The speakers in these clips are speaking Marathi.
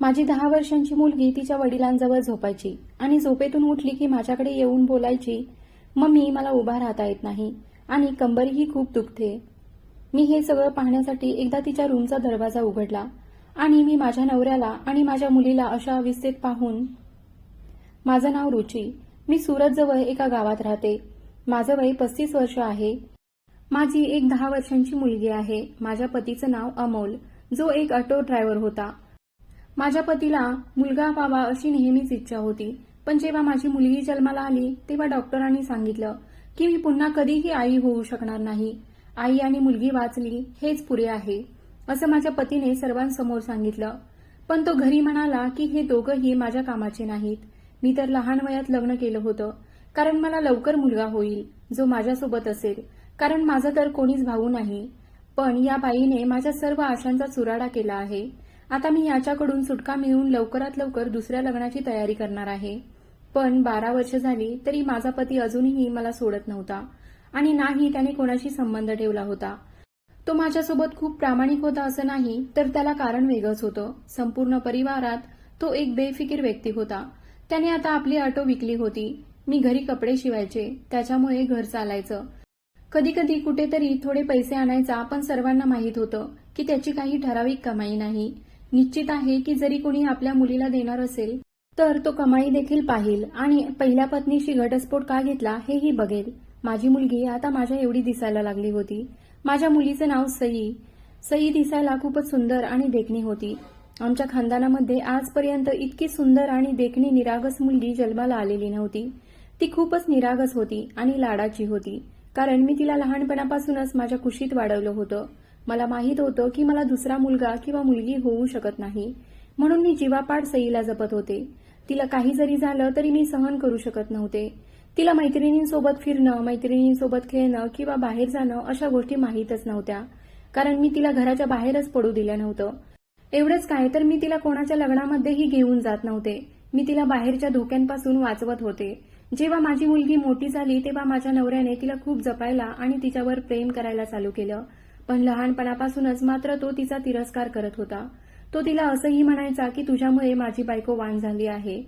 माझी दहा वर्षांची मुलगी तिच्या वडिलांजवळ झोपायची आणि झोपेतून उठली की माझ्याकडे येऊन बोलायची मम्मी मला उभा राहता येत नाही आणि कंबरही खूप दुखते. मी हे सगळं पाहण्यासाठी एकदा तिच्या रूमचा दरवाजा उघडला आणि मी माझ्या नवऱ्याला आणि माझ्या मुलीला अशा अवस्थेत पाहून माझं नाव रुची. मी सुरतजवळ एका गावात राहते. माझं वय पस्तीस वर्ष आहे. माझी एक दहा वर्षांची मुलगी आहे. माझ्या पतीचं नाव अमोल जो एक ऑटो ड्रायव्हर होता. माझ्या पतीला मुलगा व्हावा अशी नेहमीच इच्छा होती. पण जेव्हा माझी मुलगी जन्माला आली तेव्हा डॉक्टरांनी सांगितलं की मी पुन्हा कधीही आई होऊ शकणार नाही. आई आणि मुलगी वाचली हेच पुरे आहे असं माझ्या पतीने सर्वांसमोर सांगितलं. पण तो घरी म्हणाला की हे दोघंही माझ्या कामाचे नाहीत. मी तर लहान वयात लग्न केलं होतं. कारण मला लवकर मुलगा होईल जो माझ्यासोबत असेल. कारण माझा तर कोणीच भाऊ नाही. पण या बाईने माझ्या सर्व आशांचा चुराडा केला आहे. आता मी याच्याकडून सुटका मिळवून लवकरात लवकर दुसऱ्या लग्नाची तयारी करणार आहे. पण बारा वर्ष झाली तरी माझा पती अजूनही मला सोडत नव्हता आणि नाही त्याने कोणाशी संबंध ठेवला होता. तो माझ्यासोबत खूप प्रामाणिक होता असं नाही तर त्याला कारण वेगळंच होतं. संपूर्ण परिवारात तो एक बेफिकीर व्यक्ती होता. त्याने आता आपली ऑटो विकली होती. मी घरी कपडे शिवायचे त्याच्यामुळे घर चालायचं. कधी कधी कुठेतरी थोडे पैसे आणायचा पण सर्वांना माहीत होतं की त्याची काही ठराविक कमाई नाही. निश्चित आहे की जरी कोणी आपल्या मुलीला देणार असेल तर तो कमाई देखील पाहिल. आणि पहिल्या पत्नीशी घटस्फोट का घेतला हेही बघेल. माझी मुलगी आता माझ्या एवढी दिसायला लागली होती. माझ्या मुलीचं नाव सई. सई दिसायला खूपच सुंदर आणि देखणी होती. आमच्या खानदानामध्ये आजपर्यंत इतकी सुंदर आणि देखणी निरागस मुलगी जन्माला आलेली नव्हती. ती खूपच निरागस होती आणि लाडाची होती. कारण मी तिला लहानपणापासूनच माझ्या कुशीत वाढवलं होतं. मला माहीत होतं की मला दुसरा मुलगा किंवा मुलगी होऊ शकत नाही. म्हणून मी जीवापाड सईला जपत होते. तिला काही जरी झालं तरी मी सहन करू शकत नव्हते. तिला मैत्रिणींसोबत फिरणं मैत्रिणींसोबत खेळणं किंवा बाहेर जाणं अशा गोष्टी माहीतच नव्हत्या. कारण मी तिला घराच्या बाहेरच पडू दिलं नव्हतं. एवढंच काय तर मी तिला कोणाच्या लग्नामध्येही घेऊन जात नव्हते. मी तिला बाहेरच्या धोक्यांपासून वाचवत होते. जेव्हा माझी मुलगी मोठी झाली तेव्हा माझ्या नवऱ्याने तिला खूप जपायला आणि तिच्यावर प्रेम करायला चालू केलं. पण लहानपणापासूनच मात्र तो तिचा तिरस्कार करत होता. तो तिला असंही म्हणायचा की तुझ्यामुळे माझी बायको वान झाली आहे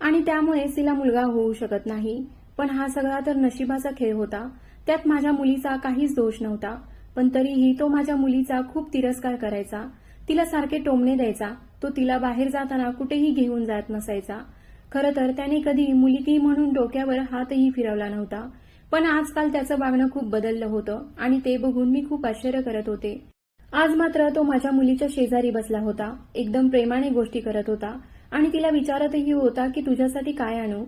आणि त्यामुळे तिला मुलगा होऊ शकत नाही. पण हा सगळा तर नशिबाचा खेळ होता. त्यात माझ्या मुलीचा काहीच दोष नव्हता. पण तरीही तो माझ्या मुलीचा खूप तिरस्कार करायचा. तिला सारखे टोमणे द्यायचा. तो तिला बाहेर जाताना कुठेही घेऊन जात नसायचा. खरं तर त्याने कधी मुलगी म्हणून डोक्यावर हातही फिरवला नव्हता. पण आजकाल त्याचं वागणं खूप बदललं होतं आणि ते बघून मी खूप आश्चर्य करत होते. आज मात्र तो माझ्या मुलीच्या शेजारी बसला होता एकदम प्रेमाने गोष्टी करत होता आणि तिला विचारतही होता की तुझ्यासाठी काय आणू?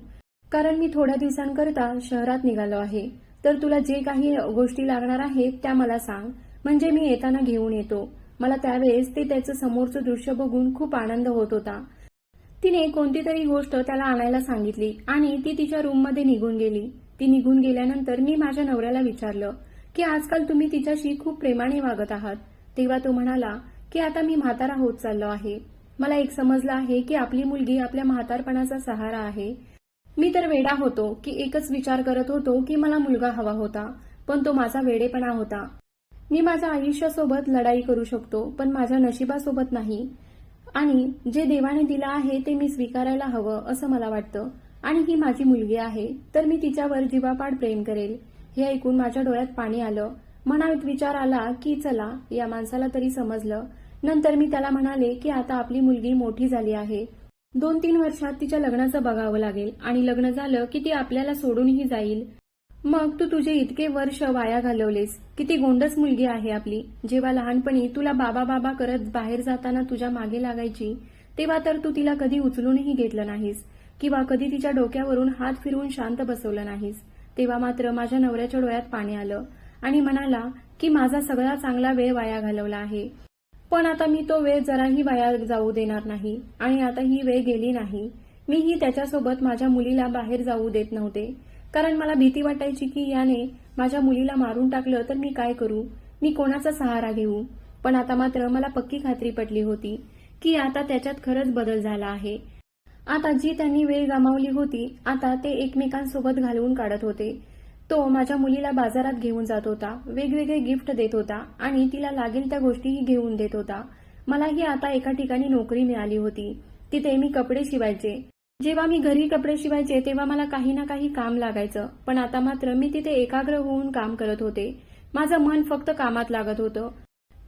कारण मी थोड्या दिवसांकरता शहरात निघालो आहे. तर तुला जे काही गोष्टी लागणार आहेत त्या मला सांग. म्हणजे मी येताना घेऊन येतो. मला त्यावेळेस ते त्याचं समोरचं दृश्य बघून खूप आनंद होत होता. तिने कोणती तरी गोष्ट त्याला आणायला सांगितली आणि ती तिच्या रूममध्ये निघून गेली. ती निघून गेल्यानंतर मी माझ्या नवऱ्याला विचारलं की आजकाल तुम्ही तिच्याशी खूप प्रेमाने वागत आहात. तेव्हा तो म्हणाला की आता मी म्हातारा होत चाललो आहे. मला एक समजलं आहे की आपली मुलगी आपल्या म्हातारपणाचा सहारा आहे. मी तर वेडा होतो की एकच विचार करत होतो की मला मुलगा हवा होता पण तो माझा वेडेपणा होता. मी माझ्या आयुष्यासोबत लढाई करू शकतो पण माझ्या नशिबासोबत नाही. आणि जे देवाने दिलं आहे ते मी स्वीकारायला हवं असं मला वाटतं. आणि ही माझी मुलगी आहे तर मी तिच्यावर जीवापाड प्रेम करेल. हे ऐकून माझ्या डोळ्यात पाणी आलं. मनात विचार आला की चला या माणसाला तरी समजलं. नंतर मी त्याला म्हणाले की आता आपली मुलगी मोठी झाली आहे. दोन तीन वर्षात तिच्या लग्नाचं बघावं लागेल आणि लग्न झालं की ती आपल्याला सोडूनही जाईल. मग तू तुझे इतके वर्ष वाया घालवलेस. किती गोंडस मुलगी आहे आपली. जेव्हा लहानपणी तुला बाबा बाबा करत बाहेर जाताना तुझ्या मागे लागायची तेव्हा तर तू तिला कधी उचलूनही घेतलं नाहीस. किंवा कधी तिच्या डोक्यावरून हात फिरवून शांत बसवलं नाहीस. तेव्हा मात्र माझ्या नवऱ्याच्या डोळ्यात पाणी आलं आणि म्हणाला की माझा सगळा चांगला वेळ वाया घालवला आहे. पण आता मी तो वेळ जराही वाया जाऊ देणार नाही आणि आता ही वेळ गेली नाही. मीही त्याच्यासोबत माझ्या मुलीला बाहेर जाऊ देत नव्हते. कारण मला भीती वाटायची की याने माझ्या मुलीला मारून टाकलं तर मी काय करू? मी कोणाचा सहारा घेऊ? पण आता मात्र मला पक्की खात्री पटली होती की आता त्याच्यात खरंच बदल झाला आहे. आता जी त्यांनी वेळ गमावली होती आता ते एकमेकांसोबत घालवून काढत होते. तो माझ्या मुलीला बाजारात घेऊन जात होता वेगवेगळे गिफ्ट देत होता आणि तिला लागेल त्या गोष्टीही घेऊन देत होता. मलाही आता एका ठिकाणी नोकरी मिळाली होती. तिथे मी कपडे शिवायचे. जेव्हा मी घरी कपडे शिवायचे तेव्हा मला काही ना काही काम लागायचं पण आता मात्र मी तिथे एकाग्र होऊन काम करत होते. माझं मन फक्त कामात लागत होतं.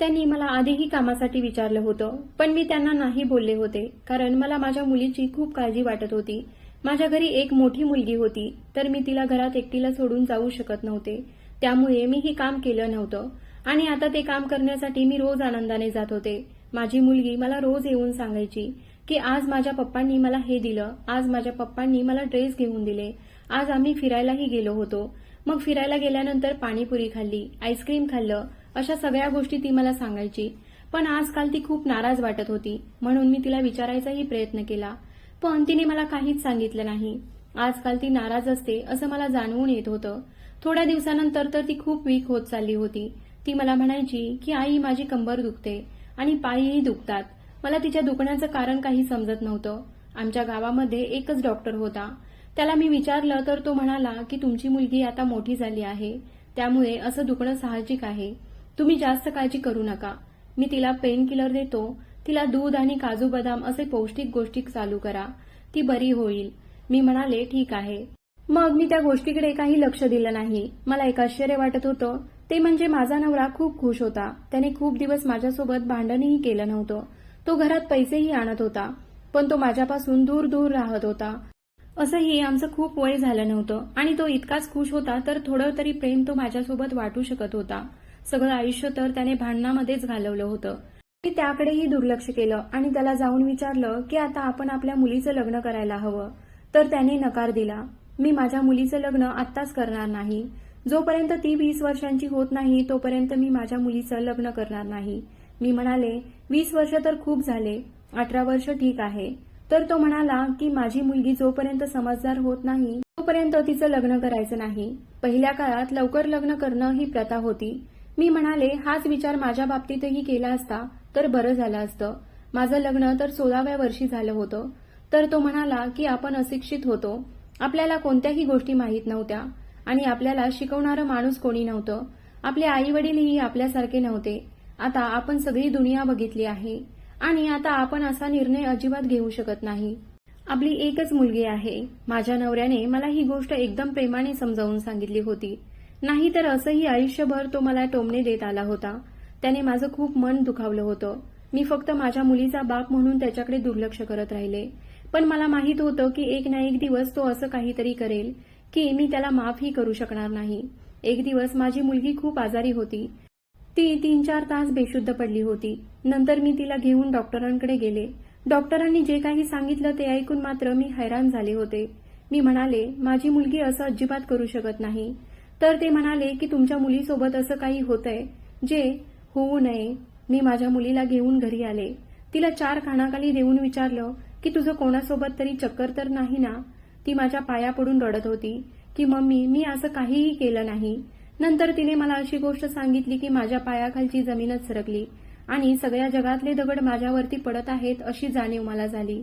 त्यांनी मला आधीही कामासाठी विचारलं होतं पण मी त्यांना नाही बोलले होते कारण मला माझ्या मुलीची खूप काळजी वाटत होती. माझ्या घरी एक मोठी मुलगी होती तर मी तिला घरात एकटीला सोडून जाऊ शकत नव्हते. त्यामुळे मी हे काम केलं नव्हतं. आणि आता ते काम करण्यासाठी मी रोज आनंदाने जात होते. माझी मुलगी मला रोज येऊन सांगायची की आज माझ्या पप्पांनी मला हे दिलं आज माझ्या पप्पांनी मला ड्रेस घेऊन दिले. आज आम्ही फिरायलाही गेलो होतो. मग फिरायला गेल्यानंतर पाणीपुरी खाल्ली आईस्क्रीम खाल्लं अशा सगळ्या गोष्टी ती मला सांगायची. पण आजकाल ती खूप नाराज वाटत होती. म्हणून मी तिला विचारायचाही प्रयत्न केला. पण तिने मला काहीच सांगितलं नाही. आजकाल ती नाराज असते असं मला जाणवून येत होतं. थोड्या दिवसानंतर तर ती खूप वीक होत चालली होती. ती मला म्हणायची की आई माझी कंबर दुखते आणि पायही दुखतात. मला तिच्या दुखण्याचं कारण काही समजत नव्हतं. आमच्या गावामध्ये एकच डॉक्टर होता. त्याला मी विचारलं तर तो म्हणाला की तुमची मुलगी आता मोठी झाली आहे. त्यामुळे असं दुखणं साहजिक आहे. तुम्ही जास्त काळजी करू नका. मी तिला पेन किलर देतो. तिला दूध आणि काजू बदाम असे पौष्टिक गोष्टी चालू करा. ती बरी होईल. मी म्हणाले ठीक आहे. मग मी त्या गोष्टीकडे काही लक्ष दिलं नाही. मला एक आश्चर्य वाटत होतं. ते म्हणजे माझा नवरा खूप खुश होता. त्याने खूप दिवस माझ्यासोबत भांडणही केलं नव्हतं. तो घरात पैसेही आणत होता. पण तो माझ्यापासून दूर दूर राहत होता. असंही आमचं खूप वय झालं नव्हतं. आणि तो इतकाच खुश होता तर थोडं तरी प्रेम तो माझ्यासोबत वाटू शकत होता. सगळं आयुष्य तर त्याने भांडणामध्येच घालवलं होतं. मी त्याकडेही दुर्लक्ष केलं आणि त्याला जाऊन विचारलं की आता आपण आपल्या मुलीचं लग्न करायला हवं. तर त्याने नकार दिला. मी माझ्या मुलीचं लग्न आत्ताच करणार नाही. जोपर्यंत ती वीस वर्षांची होत नाही तोपर्यंत मी माझ्या मुलीचं लग्न करणार नाही. मी म्हणाले वीस वर्ष तर खूप झाले. अठरा वर्ष ठीक आहे. तर तो म्हणाला की माझी मुलगी जोपर्यंत समजदार होत नाही तोपर्यंत तिचं लग्न करायचं नाही. पहिल्या काळात लवकर लग्न करणं ही प्रथा होती. मी म्हणाले हाच विचार माझ्या बाबतीतही केला असता तर बरं झालं असतं. माझं लग्न तर सोळाव्या वर्षी झालं होतं. तर तो म्हणाला की आपण अशिक्षित होतो. आपल्याला कोणत्याही गोष्टी माहीत नव्हत्या. आणि आपल्याला शिकवणारं माणूस कोणी नव्हतं. आपले आई वडीलही आपल्यासारखे नव्हते. आता आपण सगळी दुनिया बघितली आहे. आणि आता आपण असा निर्णय अजिबात घेऊ शकत नाही. आपली एकच मुलगी आहे. माझ्या नवऱ्याने मला ही गोष्ट एकदम प्रेमाने समजावून सांगितली होती. नाही तर असंही आयुष्यभर तो मला टोमणे देत आला होता. त्याने माझं खूप मन दुखावलं होतं. मी फक्त माझ्या मुलीचा बाप म्हणून त्याच्याकडे दुर्लक्ष करत राहिले. पण मला माहीत होतं की एक ना एक दिवस तो असं काहीतरी करेल की मी त्याला माफही करू शकणार नाही. एक दिवस माझी मुलगी खूप आजारी होती. ती तीन चार तास बेशुद्ध पडली होती. नंतर मी तिला घेऊन डॉक्टरांकडे गेले. डॉक्टरांनी जे काही सांगितलं ते ऐकून मात्र मी हैराण झाले होते. मी म्हणाले माझी मुलगी असं अजिबात करू शकत नाही. तर ते म्हणाले की तुमच्या मुलीसोबत असं काही होतंय जे होऊ नये. मी माझ्या मुलीला घेऊन घरी आले. तिला चार कानाखाली देऊन विचारलं की तुझं कोणासोबत तरी चक्कर तर नाही ना? ती माझ्या पाया पडून रडत होती की मम्मी मी असं काहीही केलं नाही. नंतर तिने मला अशी गोष्ट सांगितली की माझ्या पायाखालची जमीनच सरकली आणि सगळ्या जगातले दगड माझ्यावरती पडत आहेत अशी जाणीव मला झाली.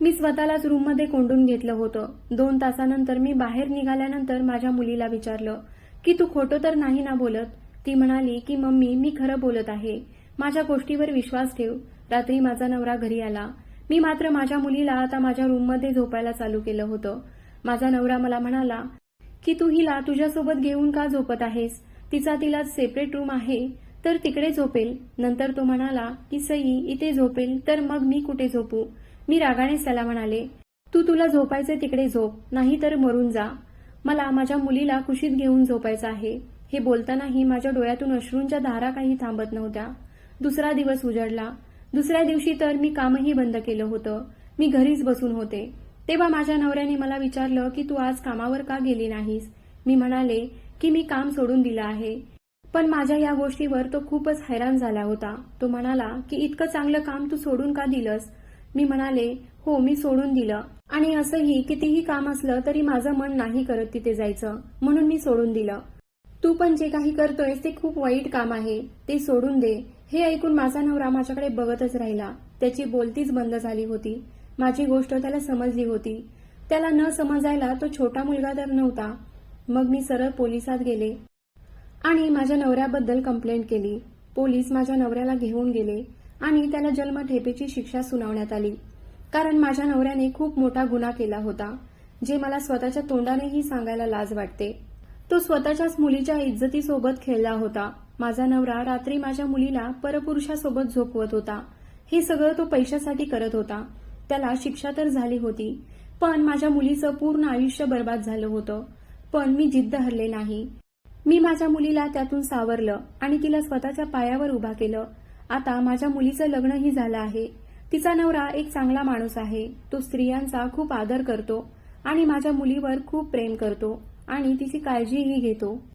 मी स्वतःलाच रूममध्ये कोंडून घेतलं होतं. दोन तासानंतर मी बाहेर निघाल्यानंतर माझ्या मुलीला विचारलं की तू खोटं तर नाही ना बोलत? ती म्हणाली की मम्मी मी खरं बोलत आहे. माझ्या गोष्टीवर विश्वास ठेव. रात्री माझा नवरा घरी आला. मी मात्र माझ्या मुलीला आता माझ्या रूममध्ये झोपायला चालू केलं होतं. माझा नवरा मला म्हणाला की तू हिला तुझ्यासोबत घेऊन का झोपत आहेस? तिचा तिला सेपरेट रूम आहे तर तिकडे झोपेल. नंतर तो म्हणाला की सई इथे झोपेल तर मग मी कुठे झोपू? मी रागानेच त्याला म्हणाले तू तुला झोपायचे तिकडे झोप नाही तर मरून जा. मला माझ्या मुलीला कुशीत घेऊन झोपायचं आहे. हे बोलतानाही माझ्या डोळ्यातून अश्रूंच्या धारा काही थांबत नव्हत्या. दुसरा दिवस उजडला. दुसऱ्या दिवशी तर मी कामही बंद केलं होतं. मी घरीच बसून होते. तेव्हा माझ्या नवऱ्याने मला विचारलं की तू आज कामावर का गेली नाहीस? मी म्हणाले की मी काम सोडून दिलं आहे. पण माझ्या या गोष्टीवर तो खूपच हैराण झाला होता. तो म्हणाला की इतकं चांगलं काम तू सोडून का दिलंस? मी म्हणाले हो मी सोडून दिलं. आणि असंही कितीही काम असलं तरी माझं मन नाही करत तिथे जायचं म्हणून मी सोडून दिलं. तू पण जे काही करतोयस ते खूप वाईट काम आहे ते सोडून दे. हे ऐकून माझा नवरा माझ्याकडे बघतच राहिला. त्याची बोलतीच बंद झाली होती. माझी गोष्ट त्याला समजली होती. त्याला न समजायला तो छोटा मुलगा तर नव्हता. मग मी सरळ पोलिसात गेले. आणि माझ्या नवऱ्याबद्दल कंप्लेंट केली. पोलीस माझ्या नवऱ्याला घेऊन गेले. आणि त्याला जन्मठेपेची शिक्षा सुनावण्यात आली. कारण माझ्या नवऱ्याने खूप मोठा गुन्हा केला होता जे मला स्वतःच्या तोंडानेही सांगायला लाज वाटते. तो स्वतःच्याच मुलीच्या इज्जतीसोबत खेळला होता. माझा नवरा रात्री माझ्या मुलीला परपुरुषासोबत झोपवत होता. हे सगळं तो पैशासाठी करत होता. त्याला शिक्षा तर झाली होती पण माझ्या मुलीचं पूर्ण आयुष्य बर्बाद झालं होतं. पण मी जिद्द हरले नाही. मी माझ्या मुलीला त्यातून सावरलं आणि तिला स्वतःच्या पायावर उभा केलं. आता माझ्या मुलीचं लग्नही झालं आहे. तिचा नवरा एक चांगला माणूस आहे. तो स्त्रियांचा खूप आदर करतो आणि माझ्या मुलीवर खूप प्रेम करतो आणि तिची काळजीही घेतो.